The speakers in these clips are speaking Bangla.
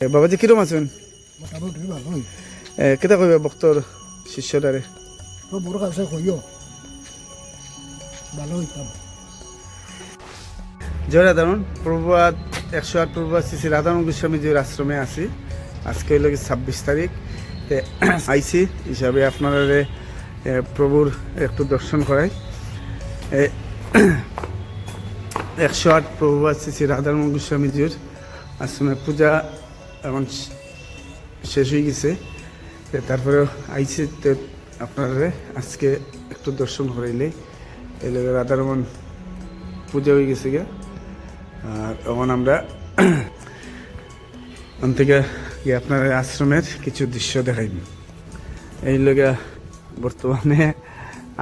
বাবাজি কিরম আছেন? কেটা কইবা বক্তর শিষ্যটারে বড় কাছে কইও ভালো হইতাম জয় রাধারণ প্রভুবাদ একশো আট প্রভুবাদ শ্রী শ্রী রাধারণ গোস্বামীজির আশ্রমে আছি। আজকে হইল ছাব্বিশ তারিখ আইসি হিসাবে আপনারা প্রভুর একটু দর্শন করাই এ, একশো আট প্রভুবাদ শ্রী শ্রী রাধারণ গোস্বামীজির আশ্রমে পূজা এখন শেষ হয়ে গেছে। তারপরে আইসি আপনারা আজকে একটু দর্শন করাইলে। লোকের রাধারমন পূজা হয়ে গেছে গিয়া। আর এখন আমরা ওখান থেকে গিয়ে আপনার আশ্রমের কিছু দৃশ্য দেখাইব। এই লোকে বর্তমানে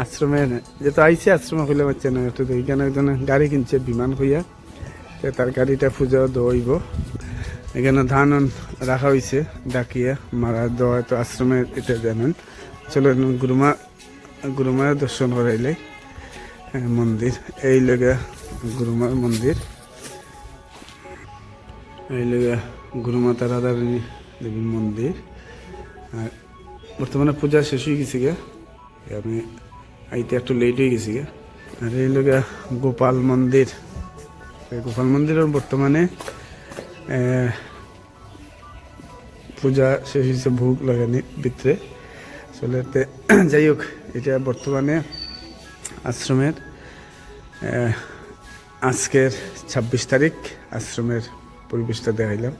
আশ্রমের যেহেতু আইসি আশ্রমে হইলে পাচ্ছে না একটু এখানে একজন গাড়ি কিনছে বিমান হইয়া। তার গাড়িটা পূজা দইব এখানে ধান রাখা হয়েছে ডাকিয়া, মারা দেওয়া তো আশ্রমে এটা জানেন। চলো গুরুমা গুরুমার দর্শন করাইলে মন্দির। এই লেগে গুরুমার মন্দির। এই লেগে গুরুমাতা রাধারানী দেবীর মন্দির। আর বর্তমানে পূজা শেষ হয়ে গেছে গে। আমি আইতে একটু লেট হয়ে গেছি গে। আর এই লেগে গোপাল মন্দির। গোপাল মন্দিরের বর্তমানে পূজা শেষ হয়েছে, ভোগ লাগানি ভিতরে। আসলে যাই হোক, এটা বর্তমানে আশ্রমের আজকের ছাব্বিশ তারিখ, আশ্রমের পরিবেশটা দেখাইলাম।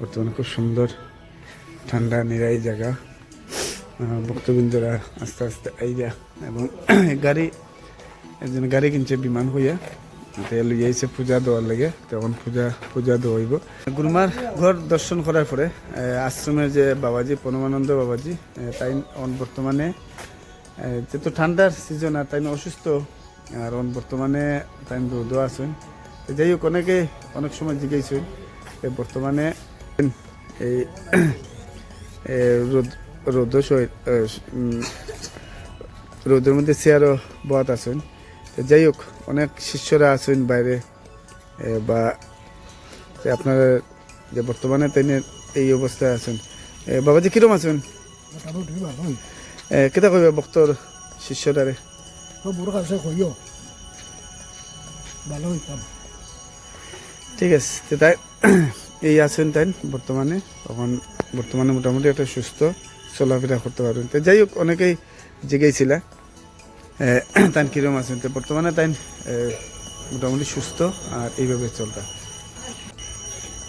বর্তমানে খুব সুন্দর, ঠান্ডা, নিরাই জায়গা। ভক্তবৃন্দরা আস্তে আস্তে আইয়া, এবং গাড়ি, একজন গাড়ি কিনছে বিমান হইয়া। তেল লইয়াইছে পূজা দেওয়ার লাগে তখন পূজা পূজা দেওয়াইব। গুরুমার ঘর দর্শন করার পরে আশ্রমের যে বাবাজি, পরমানন্দ বাবাজি তাই এখন বর্তমানে যেহেতু ঠান্ডার সিজন আর তাই অসুস্থ, আর এখন বর্তমানে তাই রোদ আছেন। যাই হোক, অনেকে অনেক সময় জিজ্ঞাসেন বর্তমানে এই রোদ রোদ রোদের মধ্যে চেয়ারও বহাত আছেন। তো যাই হোক অনেক শিষ্যরা আছেন বাইরে বা আপনারা যে বর্তমানে তাই এই অবস্থায় আছেন। বাবাজি কিরম আছেন? কেটা কইবা বক্তর শিষ্যটারে ভালো হইতাম ঠিক আছে তাই এই আছেন তাই বর্তমানে তখন বর্তমানে মোটামুটি একটা সুস্থ চলাফেরা করতে পারবেন। তো যাই হোক অনেকেই জিজ্ঞাসিল তাই কিরম আছেন। তো বর্তমানে তাই মোটামুটি সুস্থ আর এইভাবে চলতা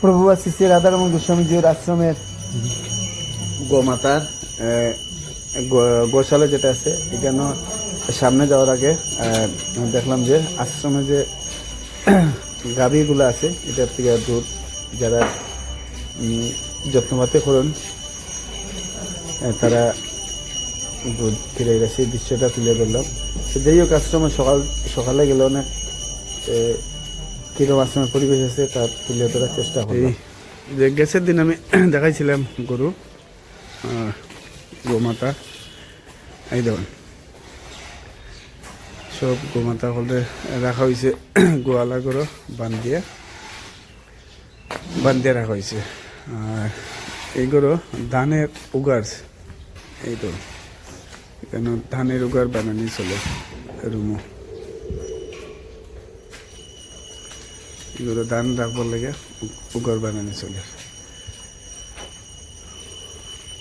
প্রভু শ্রী রাধারমন গোস্বামীজির আশ্রমের গোমাতার গোশালা যেটা আছে এখানে সামনে যাওয়ার আগে দেখলাম যে আশ্রমে যে গাভীগুলো আছে এটার থেকে দুধ যারা যত্নপাতি করুন তারা ফিরে গেছে দৃশ্যটা তুলে ধরলাম। তো যাই হোক, আশ্রমে সকাল সকালে গেলে অনেক কিরম আশ্রমের পরিবেশ আছে তা তুলে ধরার চেষ্টা করি যে গ্যাসের দিন আমি দেখাইছিলাম গরু গোমাতা। এই দেখুন, সব গোমাতা হলে রাখা হয়েছে। গোয়ালা গরু বান্ধিয়ে বান্ধিয়ে রাখা হয়েছে। আর এই গরু ধানের উগার এই তো। এখানে ধানের উগার বানানি চলে রুমো এগুলো ধান রাখবার লাগে উগার বানানি চলে।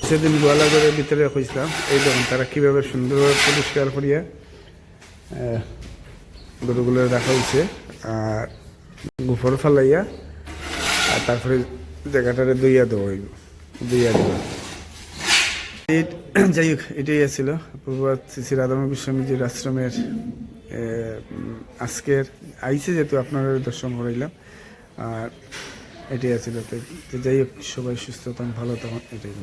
সেদিন গোয়ালা ঘরের ভিতরে খুঁজলাম এই দেখুন তারা কীভাবে সুন্দরভাবে পরিষ্কার করিয়া গরুগুলো রাখা হয়েছে আর গুফর ফালাইয়া আর তারপরে জায়গাটারে দইয়া দেওয়া দইয়া দেওয়া যাই হোক, এটাই আছিল। পূর্বাত শ্রী রাধাম গোস্বামীজির আশ্রমের আজকের। আইসে যেহেতু আপনারা দর্শন করাইলাম, আর এটাই আছিল। তো যাই হোক, সবাই সুস্থ থাকুন, ভালো থাকুন, এটাই।